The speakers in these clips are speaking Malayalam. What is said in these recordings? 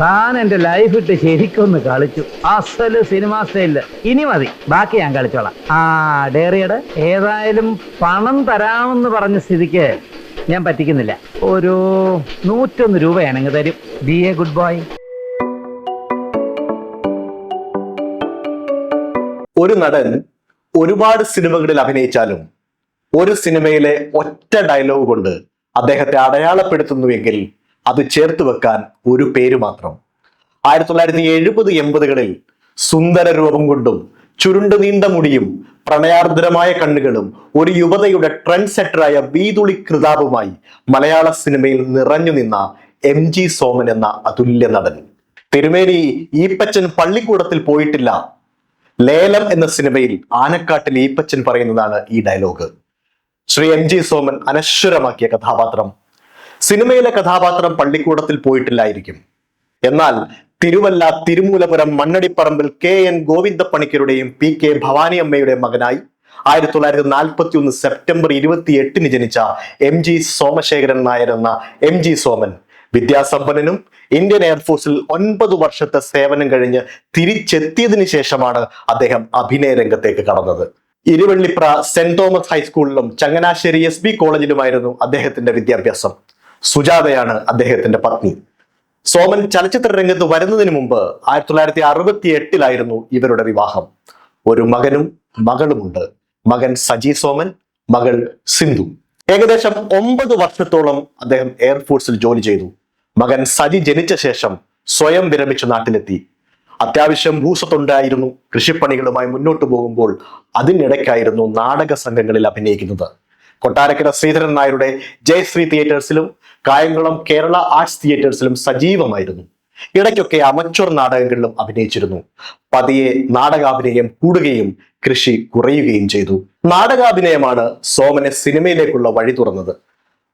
താൻ എന്റെ ലൈഫ് ഇട്ട് ശരിക്കൊന്ന് കളിച്ചു. അസൽ സിനിമ സ്റ്റൈലിൽ ഇനി മതി. ബാക്കി ഞാൻ കളിച്ചോളാം. ആ ഡേറിയുടെ ഏതായാലും പണം തരാമെന്ന് പറഞ്ഞ സ്ഥിതിക്ക് ഞാൻ പറ്റിക്കുന്നില്ല. ഒരു നൂറ്റൊന്ന് രൂപയാണെങ്കിൽ തരും. ബി എ ഗുഡ് ബോയ് ഒരു നടൻ ഒരുപാട് സിനിമകളിൽ അഭിനയിച്ചാലും ഒരു സിനിമയിലെ ഒറ്റ ഡയലോഗ് കൊണ്ട് അദ്ദേഹത്തെ അടയാളപ്പെടുത്തുന്നുവെങ്കിൽ അത് ചേർത്ത് വെക്കാൻ ഒരു പേര് മാത്രം. ആയിരത്തി തൊള്ളായിരത്തി എഴുപത് എൺപതുകളിൽ സുന്ദര രൂപം കൊണ്ടും ചുരുണ്ടു നീണ്ട മുടിയും പ്രണയാർദ്രമായ കണ്ണുകളും ഒരു യുവതയുടെ ട്രെൻഡ് സെറ്ററായ വീതുളി കൃതാപുമായി മലയാള സിനിമയിൽ നിറഞ്ഞു നിന്ന എം ജി സോമൻ എന്ന അതുല്യ നടൻ. തിരുമേനി ഈപ്പച്ചൻ പള്ളിക്കൂടത്തിൽ പോയിട്ടില്ല. ലേലം എന്ന സിനിമയിൽ ആനക്കാട്ടിൽ ഈപ്പച്ചൻ പറയുന്നതാണ് ഈ dialogue Shri M G Soman അനശ്വരമാക്കിയ കഥാപാത്രം സിനിമയിലെ കഥാപാത്രം പള്ളിക്കൂടത്തിൽ പോയിട്ടില്ലായിരിക്കും. എന്നാൽ തിരുവല്ല തിരുമൂലപുരം മണ്ണടിപ്പറമ്പിൽ കെ എൻ ഗോവിന്ദപ്പണിക്കരുടെയും പി കെ ഭവാനി അമ്മയുടെയും മകനായി ആയിരത്തി തൊള്ളായിരത്തി നാൽപ്പത്തി ഒന്ന് സെപ്റ്റംബർ ഇരുപത്തി എട്ടിന് ജനിച്ച എം ജി സോമശേഖരൻ നായർ എന്ന എം ജി സോമൻ. വിദ്യാസമ്പന്നനും ഇന്ത്യൻ എയർഫോഴ്സിൽ ഒൻപത് വർഷത്തെ സേവനം കഴിഞ്ഞ് തിരിച്ചെത്തിയതിനു ശേഷമാണ് അദ്ദേഹം അഭിനയ രംഗത്തേക്ക് കടന്നത്. ഇരുവള്ളിപ്ര സെന്റ് തോമസ് ഹൈസ്കൂളിലും ചങ്ങനാശ്ശേരി എസ് ബി കോളേജിലുമായിരുന്നു അദ്ദേഹത്തിന്റെ വിദ്യാഭ്യാസം. സുജാതയാണ് അദ്ദേഹത്തിന്റെ പത്നി. സോമൻ ചലച്ചിത്ര രംഗത്ത് വരുന്നതിന് മുമ്പ് ആയിരത്തി തൊള്ളായിരത്തി അറുപത്തി എട്ടിലായിരുന്നു ഇവരുടെ വിവാഹം. ഒരു മകനും മകളുമുണ്ട്. മകൻ സജി സോമൻ മകൾ സിന്ധു. ഏകദേശം ഒമ്പത് വർഷത്തോളം അദ്ദേഹം എയർഫോഴ്സിൽ ജോലി ചെയ്തു. മകൻ സജി ജനിച്ച ശേഷം സ്വയം വിരമിച്ച് നാട്ടിലെത്തി. അത്യാവശ്യം ഭൂസത്തുണ്ടായിരുന്നു കൃഷിപ്പണികളുമായി മുന്നോട്ട് പോകുമ്പോൾ അതിനിടയ്ക്കായിരുന്നു നാടക സംഘങ്ങളിൽ അഭിനയിക്കുന്നത്. കൊട്ടാരക്കര ശ്രീധരൻ നായരുടെ ജയശ്രീ തിയേറ്റേഴ്സിലും കായംകുളം കേരള ആർട്സ് തിയേറ്റേഴ്സിലും സജീവമായിരുന്നു. ഇടയ്ക്കൊക്കെ അമച്വർ നാടകങ്ങളിലും അഭിനയിച്ചിരുന്നു. പതിയെ നാടകാഭിനയം കൂടുകയും കൃഷി കുറയുകയും ചെയ്തു. നാടകാഭിനയമാണ് സോമനെ സിനിമയിലേക്കുള്ള വഴി തുറന്നത്.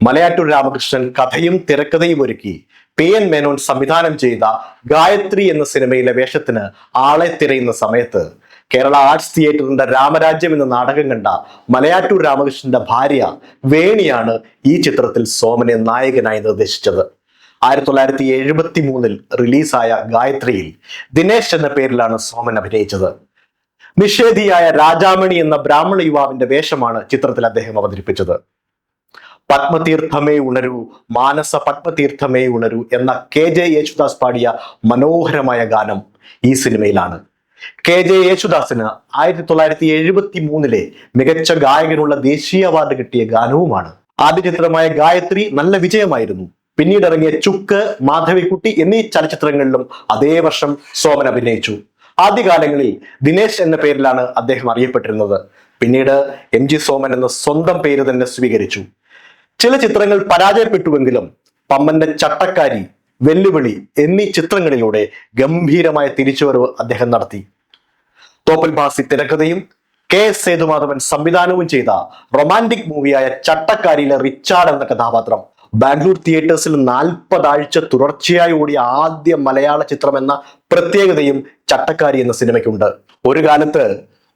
മലയാറ്റൂർ രാമകൃഷ്ണൻ കഥയും തിരക്കഥയും ഒരുക്കി പി എൻ മേനോൻ സംവിധാനം ചെയ്ത ഗായത്രി എന്ന സിനിമയിലെ വേഷത്തിന് ആളെ തിരയുന്ന സമയത്ത് കേരള ആർട്സ് തിയേറ്ററിന്റെ രാമരാജ്യം എന്ന നാടകം കണ്ട മലയാറ്റൂർ രാമകൃഷ്ണന്റെ ഭാര്യ വേണിയാണ് ഈ ചിത്രത്തിൽ സോമനെ നായകനായി നിർദ്ദേശിച്ചത്. ആയിരത്തി തൊള്ളായിരത്തി എഴുപത്തി മൂന്നിൽ റിലീസായ ഗായത്രിയിൽ ദിനേശ് എന്ന പേരിലാണ് സോമൻ അഭിനയിച്ചത്. നിഷേധിയായ രാജാമണി എന്ന ബ്രാഹ്മണ യുവാവിന്റെ വേഷമാണ് ചിത്രത്തിൽ അദ്ദേഹം അവതരിപ്പിച്ചത്. പത്മതീർത്ഥമേ ഉണരൂ മാനസ പത്മതീർത്ഥമേ ഉണരൂ എന്ന കെ ജെ യേശുദാസ് പാടിയ മനോഹരമായ ഗാനം ഈ സിനിമയിലാണ്. കെ ജെ യേശുദാസിന് ആയിരത്തി തൊള്ളായിരത്തി എഴുപത്തി മൂന്നിലെ മികച്ച ഗായകനുള്ള ദേശീയ അവാർഡ് കിട്ടിയ ഗാനവുമാണ്. ആദ്യ ചിത്രമായ ഗായത്രി നല്ല വിജയമായിരുന്നു. പിന്നീട് ഇറങ്ങിയ ചുക്ക് മാധവിക്കുട്ടി എന്നീ ചലച്ചിത്രങ്ങളിലും അതേ വർഷം സോമൻ അഭിനയിച്ചു. ആദ്യകാലങ്ങളിൽ ദിനേശ് എന്ന പേരിലാണ് അദ്ദേഹം അറിയപ്പെട്ടിരുന്നത്. പിന്നീട് എം ജി സോമൻ എന്ന സ്വന്തം പേര് തന്നെ സ്വീകരിച്ചു. ചില ചിത്രങ്ങൾ പരാജയപ്പെട്ടുവെങ്കിലും പമ്മന്റെ ചട്ടക്കാരി വെല്ലുവിളി എന്നീ ചിത്രങ്ങളിലൂടെ ഗംഭീരമായ തിരിച്ചുവരവ് അദ്ദേഹം നടത്തി. തോപ്പൽ ഭാസി തിരക്കഥയും കെ എസ് സേതുമാധവൻ സംവിധാനവും ചെയ്ത റൊമാന്റിക് മൂവിയായ ചട്ടക്കാരിയിലെ റിച്ചാർഡ് എന്ന കഥാപാത്രം. ബാംഗ്ലൂർ തിയേറ്റേഴ്സിൽ നാൽപ്പതാഴ്ച തുടർച്ചയായി ഓടിയ ആദ്യ മലയാള ചിത്രം എന്ന പ്രത്യേകതയും ചട്ടക്കാരി എന്ന സിനിമയ്ക്കുണ്ട്. ഒരു കാലത്ത്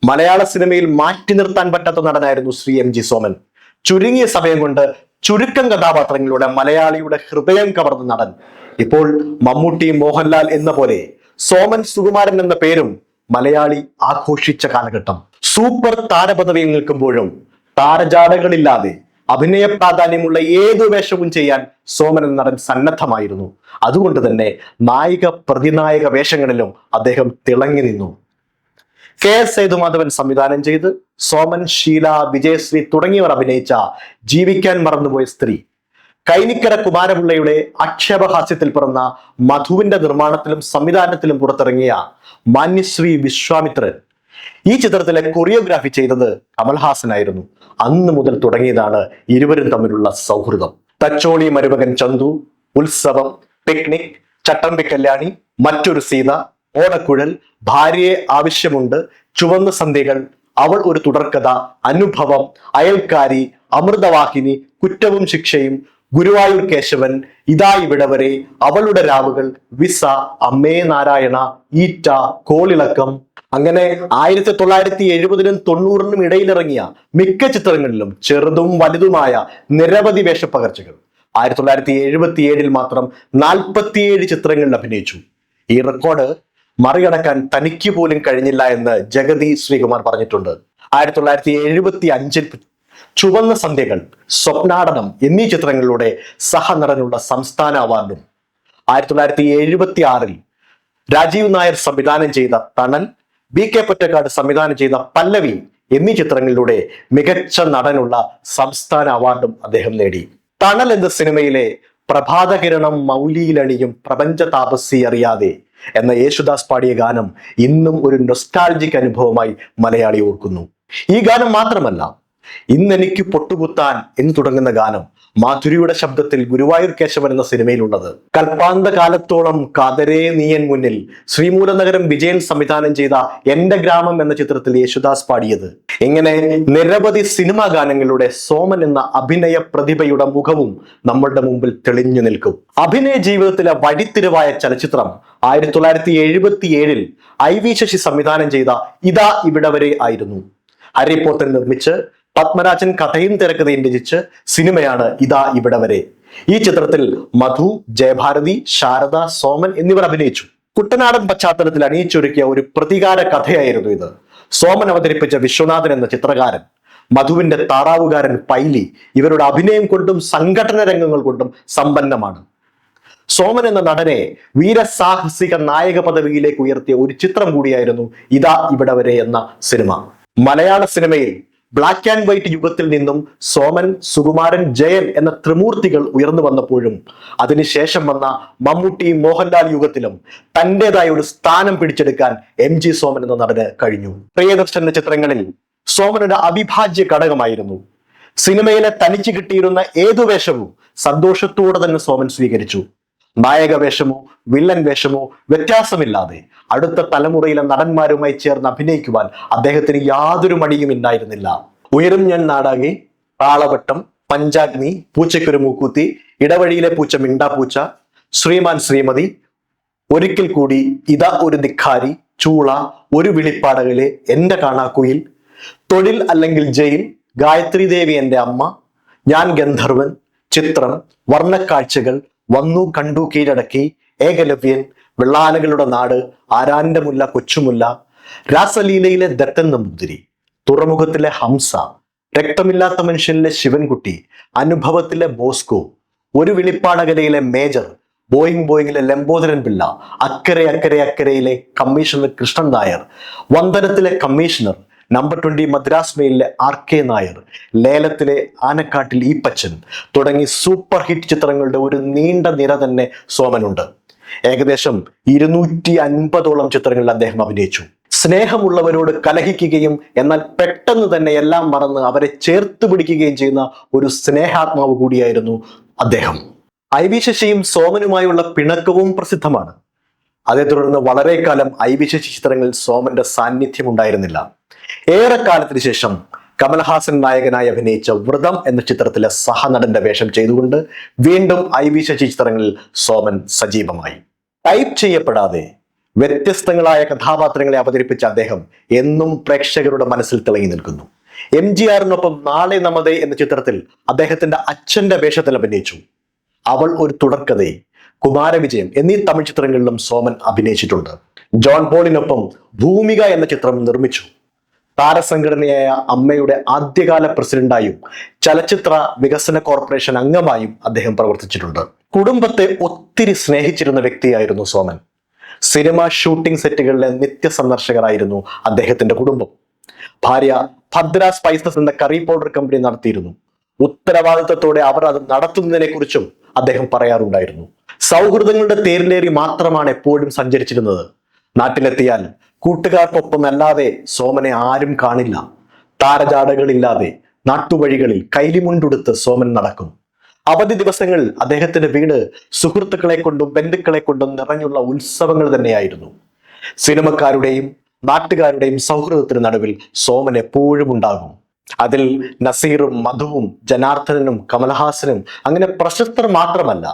മലയാള സിനിമയിൽ മാറ്റി നിർത്താൻ പറ്റാത്ത നടനായിരുന്നു ശ്രീ എം ജി സോമൻ. ചുരുങ്ങിയ സമയം കൊണ്ട് ചുരുക്കം കഥാപാത്രങ്ങളിലൂടെ മലയാളിയുടെ ഹൃദയം കവർന്ന നടൻ. ഇപ്പോൾ മമ്മൂട്ടി മോഹൻലാൽ എന്ന പോലെ സോമൻ സുകുമാരൻ എന്ന പേരും മലയാളി ആഘോഷിച്ച കാലഘട്ടം. സൂപ്പർ താരപദവിയിൽ നിൽക്കുമ്പോഴും താരജാടകളില്ലാതെ അഭിനയ പ്രാധാന്യമുള്ള ഏതു വേഷവും ചെയ്യാൻ സോമൻ നടൻ സന്നദ്ധമായിരുന്നു. അതുകൊണ്ട് തന്നെ നായിക പ്രതിനായക വേഷങ്ങളിലും അദ്ദേഹം തിളങ്ങി നിന്നു. കെ എസ് സേതുമാധവൻ സംവിധാനം ചെയ്ത് സോമൻ ഷീല വിജയശ്രീ തുടങ്ങിയവർ അഭിനയിച്ച ജീവിക്കാൻ മറന്നുപോയ സ്ത്രീ. കൈനിക്കര കുമാരപിള്ളയുടെ ആക്ഷേപഹാസ്യത്തിൽ പിറന്ന മധുവിന്റെ നിർമ്മാണത്തിലും സംവിധാനത്തിലും പുറത്തിറങ്ങിയ മാന്യശ്രീ വിശ്വാമിത്രൻ ഈ ചിത്രത്തിലെ കൊറിയോഗ്രാഫി ചെയ്തത് കമൽഹാസനായിരുന്നു. അന്ന് മുതൽ തുടങ്ങിയതാണ് ഇരുവരും തമ്മിലുള്ള സൗഹൃദം. തച്ചോളി മരുമകൻ ചന്തു ഉത്സവം പിക്നിക് ചട്ടമ്പി കല്യാണി മറ്റൊരു സീത ഓടക്കുഴൽ ഭാര്യയെ ആവശ്യമുണ്ട് ചുവന്ന സന്ധ്യകൾ അവൾ ഒരു തുടർക്കഥ അനുഭവം അയൽക്കാരി അമൃതവാഹിനി കുറ്റവും ശിക്ഷയും ഗുരുവായൂർ കേശവൻ ഇതാ ഇവിടെ വരെ അവളുടെ രാവുകൾ വിസ അമ്മേ നാരായണ ഈറ്റ കോളിളക്കം. അങ്ങനെ ആയിരത്തി തൊള്ളായിരത്തി എഴുപതിനും തൊണ്ണൂറിനും ഇടയിലിറങ്ങിയ മിക്ക ചിത്രങ്ങളിലും ചെറുതും വലുതുമായ നിരവധി വേഷപ്പകർച്ചകൾ. ആയിരത്തി തൊള്ളായിരത്തി എഴുപത്തി ഏഴിൽ മാത്രം നാൽപ്പത്തിയേഴ് ചിത്രങ്ങളിൽ അഭിനയിച്ചു. ഈ റെക്കോർഡ് മറികടക്കാൻ തനിക്ക് പോലും കഴിഞ്ഞില്ല എന്ന് ജഗതി ശ്രീകുമാർ പറഞ്ഞിട്ടുണ്ട്. ആയിരത്തി തൊള്ളായിരത്തി എഴുപത്തി അഞ്ചിൽ ചുവന്ന സന്ധ്യകൾ സ്വപ്നാടനം എന്നീ ചിത്രങ്ങളിലൂടെ സഹനടനുള്ള സംസ്ഥാന അവാർഡും. ആയിരത്തി തൊള്ളായിരത്തി എഴുപത്തി ആറിൽ രാജീവ് നായർ സംവിധാനം ചെയ്ത തണൽ ബി കെ പൊറ്റക്കാട് സംവിധാനം ചെയ്ത പല്ലവി എന്നീ ചിത്രങ്ങളിലൂടെ മികച്ച നടനുള്ള സംസ്ഥാന അവാർഡും അദ്ദേഹം നേടി. തണൽ എന്ന സിനിമയിലെ പ്രഭാതകിരണം മൗലിയിലണിയും പ്രപഞ്ച താപസി അറിയാതെ എന്ന യേശുദാസ് പാടിയ ഗാനം ഇന്നും ഒരു നൊസ്റ്റാൾജിക് അനുഭവമായി മലയാളി ഓർക്കുന്നു. ഈ ഗാനം മാത്രമല്ല ഇന്നെനിക്ക് പൊട്ടുകുത്താൻ എന്ന് തുടങ്ങുന്ന ഗാനം മാധുരിയുടെ ശബ്ദത്തിൽ ഗുരുവായൂർ കേശവൻ എന്ന സിനിമയിലുള്ളത്. കൽപ്പാന്ത കാലത്തോളം കാതരേ നീയൻ മുന്നിൽ ശ്രീമൂലനഗരം വിജയൻ സംവിധാനം ചെയ്ത എന്റെ ഗ്രാമം എന്ന ചിത്രത്തിൽ യേശുദാസ് പാടിയത്. ഇങ്ങനെ നിരവധി സിനിമാ ഗാനങ്ങളുടെ സോമൻ എന്ന അഭിനയ പ്രതിഭയുടെ മുഖവും നമ്മളുടെ മുമ്പിൽ തെളിഞ്ഞു നിൽക്കും. അഭിനയ ജീവിതത്തിലെ വഴിത്തിരിവായ ചലച്ചിത്രം ആയിരത്തി തൊള്ളായിരത്തി എഴുപത്തി ഏഴിൽ ഐ വി ശശി സംവിധാനം ചെയ്ത ഇതാ ഇവിടെ വരെ ആയിരുന്നു. ഹരി പോത്തൻ നിർമ്മിച്ച് പത്മരാജൻ കഥയും തിരക്കഥയും രചിച്ച് സിനിമയാണ് ഇതാ ഇവിടെ വരെ. ഈ ചിത്രത്തിൽ മധു ജയഭാരതി ശാരദ സോമൻ എന്നിവർ അഭിനയിച്ചു. കുട്ടനാടൻ പശ്ചാത്തലത്തിൽ അണിയിച്ചൊരുക്കിയ ഒരു പ്രതികാര കഥയായിരുന്നു ഇത്. സോമൻ അവതരിപ്പിച്ച വിശ്വനാഥൻ എന്ന ചിത്രകാരൻ മധുവിന്റെ താറാവുകാരൻ പൈലി ഇവരുടെ അഭിനയം കൊണ്ടും സംഘടന രംഗങ്ങൾ കൊണ്ടും സമ്പന്നമാണ്. സോമൻ എന്ന നടനെ വീരസാഹസിക നായക പദവിയിലേക്ക് ഉയർത്തിയ ഒരു ചിത്രം കൂടിയായിരുന്നു ഇതാ ഇവിടെ വരെ എന്ന സിനിമ. മലയാള സിനിമയിൽ ബ്ലാക്ക് ആൻഡ് വൈറ്റ് യുഗത്തിൽ നിന്നും സോമൻ സുകുമാരൻ ജയൻ എന്ന ത്രിമൂർത്തികൾ ഉയർന്നു വന്നപ്പോഴും അതിനുശേഷം വന്ന മമ്മൂട്ടി മോഹൻലാൽ യുഗത്തിലും തന്റെതായ ഒരു സ്ഥാനം പിടിച്ചെടുക്കാൻ എം ജി സോമൻ എന്ന നടന് കഴിഞ്ഞു. പ്രിയദർശന്റെ ചിത്രങ്ങളിൽ സോമൻ ഒരു അവിഭാജ്യ ഘടകമായിരുന്നു. സിനിമയിലെ തനിച്ച് കിട്ടിയിരുന്ന ഏതു വേഷവും സന്തോഷത്തോടെ തന്നെ സോമൻ സ്വീകരിച്ചു. നായക വേഷമോ വില്ലൻ വേഷമോ വ്യത്യാസമില്ലാതെ അടുത്ത തലമുറയിലെ നടന്മാരുമായി ചേർന്ന് അഭിനയിക്കുവാൻ അദ്ദേഹത്തിന് യാതൊരു മടിയും ഉണ്ടായിരുന്നില്ല ഉയരും ഞാൻ നാടാകെ താളവട്ടം പഞ്ചാഗ്നി പൂച്ചയ്ക്കൊരു മൂക്കൂത്തി ഇടവഴിയിലെ പൂച്ച മിണ്ടാപ്പൂച്ച ശ്രീമാൻ ശ്രീമതി ഒരിക്കൽ കൂടി ഇതാ ഒരു ധിക്കാരി ചൂള ഒരു വിളിപ്പാടകളെ എന്റെ കാണാക്കുയിൽ തൊഴിൽ അല്ലെങ്കിൽ ജയിൽ ഗായത്രി ദേവി എന്റെ അമ്മ ഞാൻ ഗന്ധർവൻ ചിത്രം വർണക്കാഴ്ചകൾ വന്നു കണ്ടു കീഴടക്കി. ഏകലവ്യൻ വെള്ളാനകളുടെ നാട് ആരാന്റെ മുല്ല കൊച്ചുമുല്ല. രാസലീലയിലെ ദത്തൻ നമ്പൂതിരി തുറമുഖത്തിലെ ഹംസ രക്തമില്ലാത്ത മനുഷ്യനിലെ ശിവൻകുട്ടി അനുഭവത്തിലെ ബോസ്കോ ഒരു വിളിപ്പാടകലയിലെ മേജർ ബോയിങ് ബോയിങ്ങിലെ ലംബോദരൻ പിള്ള അക്കരെ അക്കരെ അക്കരയിലെ കമ്മീഷണർ കൃഷ്ണൻ നായർ വന്ദനത്തിലെ കമ്മീഷണർ നമ്പർ ട്വന്റി മദ്രാസ് മെയിലിലെ ആർ കെ നായർ ലേലത്തിലെ ആനക്കാട്ടിൽ ഈപ്പച്ചൻ പച്ചൻ തുടങ്ങി സൂപ്പർ ഹിറ്റ് ചിത്രങ്ങളുടെ ഒരു നീണ്ട നിര തന്നെ സോമനുണ്ട്. ഏകദേശം ഇരുന്നൂറ്റി അൻപതോളം ചിത്രങ്ങളിൽ അദ്ദേഹം അഭിനയിച്ചു. സ്നേഹമുള്ളവരോട് കലഹിക്കുകയും എന്നാൽ പെട്ടെന്ന് തന്നെ എല്ലാം മറന്ന് അവരെ ചേർത്ത് പിടിക്കുകയും ചെയ്യുന്ന ഒരു സ്നേഹാത്മാവ് കൂടിയായിരുന്നു അദ്ദേഹം. ഐ വി ശശിയും സോമനുമായുള്ള പിണക്കവും പ്രസിദ്ധമാണ്. അതേ തുടർന്ന് വളരെ കാലം ഐ വി ശശി ചിത്രങ്ങളിൽ സോമന്റെ സാന്നിധ്യം ഉണ്ടായിരുന്നില്ല. ഏറെക്കാലത്തിന് ശേഷം കമൽഹാസൻ നായകനായി അഭിനയിച്ച വ്രതം എന്ന ചിത്രത്തിലെ സഹനടന്റെ വേഷം ചെയ്തുകൊണ്ട് വീണ്ടും ഐ വി ശശി ചിത്രങ്ങളിൽ സോമൻ സജീവമായി. ടൈപ്പ് ചെയ്യപ്പെടാതെ വ്യത്യസ്തങ്ങളായ കഥാപാത്രങ്ങളെ അവതരിപ്പിച്ച അദ്ദേഹം എന്നും പ്രേക്ഷകരുടെ മനസ്സിൽ തിളങ്ങി നിൽക്കുന്നു. എം ജി ആറിനൊപ്പം നാളെ നമതേ എന്ന ചിത്രത്തിൽ അദ്ദേഹത്തിന്റെ അച്ഛന്റെ വേഷത്തിൽ അഭിനയിച്ചു. അവൾ ഒരു തുടർക്കഥയെ കുമാരവിജയം എന്നീ തമിഴ് ചിത്രങ്ങളിലും സോമൻ അഭിനയിച്ചിട്ടുണ്ട്. ജോൺ പോളിനൊപ്പം ഭൂമിക എന്ന ചിത്രം നിർമ്മിച്ചു. താരസംഘടനയായ അമ്മയുടെ ആദ്യകാല പ്രസിഡന്റായും ചലച്ചിത്ര വികസന കോർപ്പറേഷൻ അംഗമായും അദ്ദേഹം പ്രവർത്തിച്ചിട്ടുണ്ട്. കുടുംബത്തെ ഒത്തിരി സ്നേഹിച്ചിരുന്ന വ്യക്തിയായിരുന്നു സോമൻ. സിനിമ ഷൂട്ടിംഗ് സെറ്റുകളിലെ നിത്യ സന്ദർശകരായിരുന്നു അദ്ദേഹത്തിന്റെ കുടുംബം. ഭാര്യ ഭദ്ര സ്പൈസസ് എന്ന കറി പൗഡർ കമ്പനി നടത്തിയിരുന്നു. ഉത്തരവാദിത്തത്തോടെ അവർ അത് നടത്തുന്നതിനെ കുറിച്ചും അദ്ദേഹം പറയാറുണ്ടായിരുന്നു. സൗഹൃദങ്ങളുടെ തേരിലേറി മാത്രമാണ് എപ്പോഴും സഞ്ചരിച്ചിരുന്നത്. നാട്ടിലെത്തിയാൽ കൂട്ടുകാർക്കൊപ്പം അല്ലാതെ സോമനെ ആരും കാണില്ല. താരജാടകളില്ലാതെ നാട്ടുവഴികളിൽ കൈലിമുണ്ടുടുത്ത് സോമൻ നടക്കും. അവധി ദിവസങ്ങൾ അദ്ദേഹത്തിന്റെ വീട് സുഹൃത്തുക്കളെ കൊണ്ടും ബന്ധുക്കളെ കൊണ്ടും നിറഞ്ഞുള്ള ഉത്സവങ്ങൾ തന്നെയായിരുന്നു. സിനിമക്കാരുടെയും നാട്ടുകാരുടെയും സൗഹൃദത്തിന് നടുവിൽ സോമൻ എപ്പോഴും ഉണ്ടാകും. അതിൽ നസീറും മധുവും ജനാർദ്ദനനും കമൽഹാസനും അങ്ങനെ പ്രശസ്തർ മാത്രമല്ല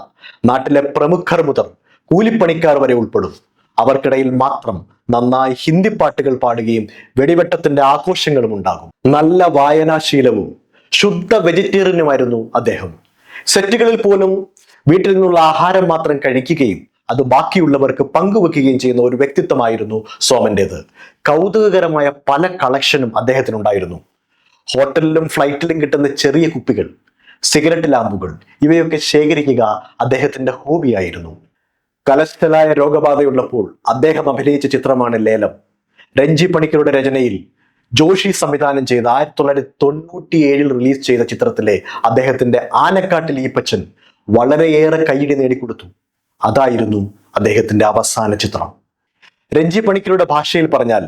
നാട്ടിലെ പ്രമുഖർ മുതൽ കൂലിപ്പണിക്കാർ വരെ ഉൾപ്പെടും. അവർക്കിടയിൽ മാത്രം നന്നായി ഹിന്ദി പാട്ടുകൾ പാടുകയും വെടിവെട്ടത്തിന്റെ ആഘോഷങ്ങളും ഉണ്ടാകും. നല്ല വായനാശീലവും ശുദ്ധ വെജിറ്റേറിയനുമായിരുന്നു അദ്ദേഹം. സെറ്റുകളിൽ പോലും വീട്ടിൽ നിന്നുള്ള ആഹാരം മാത്രം കഴിക്കുകയും അത് ബാക്കിയുള്ളവർക്ക് പങ്കുവെക്കുകയും ചെയ്യുന്ന ഒരു വ്യക്തിത്വമായിരുന്നു സോമന്റേത്. കൗതുകകരമായ പല കളക്ഷനും അദ്ദേഹത്തിനുണ്ടായിരുന്നു. ഹോട്ടലിലും ഫ്ലൈറ്റിലും കിട്ടുന്ന ചെറിയ കുപ്പികൾ സിഗരറ്റ് ലാമ്പുകൾ ഇവയൊക്കെ ശേഖരിക്കുക അദ്ദേഹത്തിന്റെ ഹോബിയായിരുന്നു. കലസ്റ്റലായ രോഗബാധയുള്ളപ്പോൾ അദ്ദേഹം അഭിനയിച്ച ചിത്രമാണ് ലേലം. രഞ്ജി പണിക്കരുടെ രചനയിൽ ജോഷി സംവിധാനം ചെയ്ത ആയിരത്തി തൊള്ളായിരത്തി തൊണ്ണൂറ്റി ഏഴിൽ റിലീസ് ചെയ്ത ചിത്രത്തിലെ അദ്ദേഹത്തിന്റെ ആനക്കാട്ടിൽ ഈപ്പച്ചൻ വളരെയേറെ കൈയിടി നേടിക്കൊടുത്തു. അതായിരുന്നു അദ്ദേഹത്തിന്റെ അവസാന ചിത്രം. രഞ്ജി പണിക്കരുടെ ഭാഷയിൽ പറഞ്ഞാൽ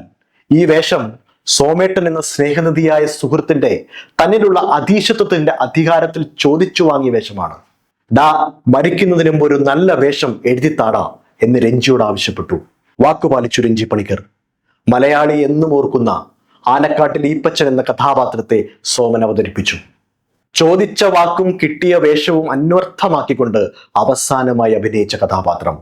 ഈ വേഷം സോമേട്ടൻ എന്ന സ്നേഹനിധിയായ സുഹൃത്തിന്റെ തന്നിലുള്ള അധീശത്വത്തിന്റെ അധികാരത്തിൽ ചോദിച്ചു വാങ്ങിയ വേഷമാണ്. ഡാ മരിക്കുന്നതിന് മുമ്പ് ഒരു നല്ല വേഷം എഴുതിത്താടാ എന്ന് രഞ്ജിയോട് ആവശ്യപ്പെട്ടു. വാക്കുപാലിച്ചു രഞ്ജി പണിക്കർ. മലയാളി എന്നും ഓർക്കുന്ന ആനക്കാട്ടിൽ ഈപ്പച്ചൻ എന്ന കഥാപാത്രത്തെ സോമൻ അവതരിപ്പിച്ചു. ചോദിച്ച വാക്കും കിട്ടിയ വേഷവും അന്വർത്ഥമാക്കിക്കൊണ്ട് അവസാനമായി അഭിനയിച്ച കഥാപാത്രം.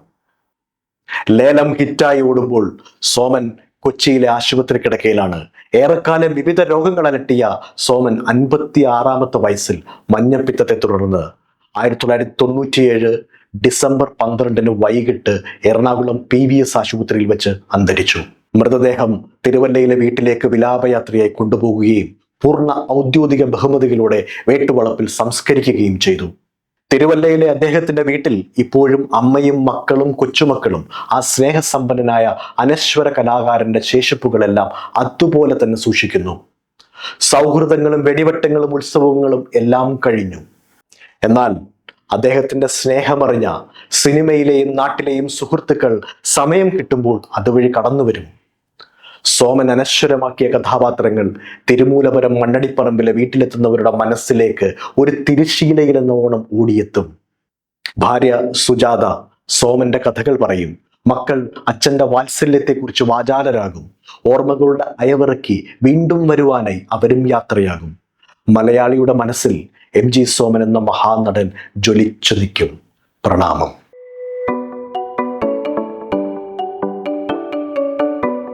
ലേലം ഹിറ്റായി ഓടുമ്പോൾ സോമൻ കൊച്ചിയിലെ ആശുപത്രി കിടക്കയിലാണ്. ഏറെക്കാലം വിവിധ രോഗങ്ങൾ അലട്ടിയ സോമൻ അൻപത്തി ആറാമത്തെ വയസ്സിൽ മഞ്ഞപ്പിത്തത്തെ തുടർന്ന് ആയിരത്തി തൊള്ളായിരത്തി തൊണ്ണൂറ്റിയേഴ് ഡിസംബർ പന്ത്രണ്ടിന് വൈകിട്ട് എറണാകുളം പി വി എസ് ആശുപത്രിയിൽ വെച്ച് അന്തരിച്ചു. മൃതദേഹം തിരുവല്ലയിലെ വീട്ടിലേക്ക് വിലാപയാത്രയായി കൊണ്ടുപോകുകയും പൂർണ ഔദ്യോഗിക ബഹുമതികളോടെ വേട്ടുവളപ്പിൽ സംസ്കരിക്കുകയും ചെയ്തു. തിരുവല്ലയിലെ അദ്ദേഹത്തിന്റെ വീട്ടിൽ ഇപ്പോഴും അമ്മയും മക്കളും കൊച്ചുമക്കളും ആ സ്നേഹസമ്പന്നനായ അനശ്വര കലാകാരന്റെ ശേഷിപ്പുകളെല്ലാം അതുപോലെ തന്നെ സൂക്ഷിക്കുന്നു. സൗഹൃദങ്ങളും വെടിവെട്ടങ്ങളും ഉത്സവങ്ങളും എല്ലാം കഴിഞ്ഞു. എന്നാൽ അദ്ദേഹത്തിന്റെ സ്നേഹമറിഞ്ഞ സിനിമയിലെയും നാട്ടിലെയും സുഹൃത്തുക്കൾ സമയം കിട്ടുമ്പോൾ അതുവഴി കടന്നു വരും സോമൻ അനശ്വരമാക്കിയ കഥാപാത്രങ്ങൾ തിരുമൂലപുരം മണ്ണടിപ്പറമ്പിലെ വീട്ടിലെത്തുന്നവരുടെ മനസ്സിലേക്ക് ഒരു തിരുശീലയിലെന്നോണം ഓടിയെത്തും. ഭാര്യ സുജാത സോമന്റെ കഥകൾ പറയും. മക്കൾ അച്ഛന്റെ വാത്സല്യത്തെക്കുറിച്ച് വാചാലരാകും ഓർമ്മകളുടെ അയവിറക്കി വീണ്ടും വരുവാനായി അവരും യാത്രയാകും. മലയാളിയുടെ മനസ്സിൽ എം ജി സോമൻ എന്ന മഹാനടൻ ജ്വലിച്ചു നിൽക്കും പ്രണാമം.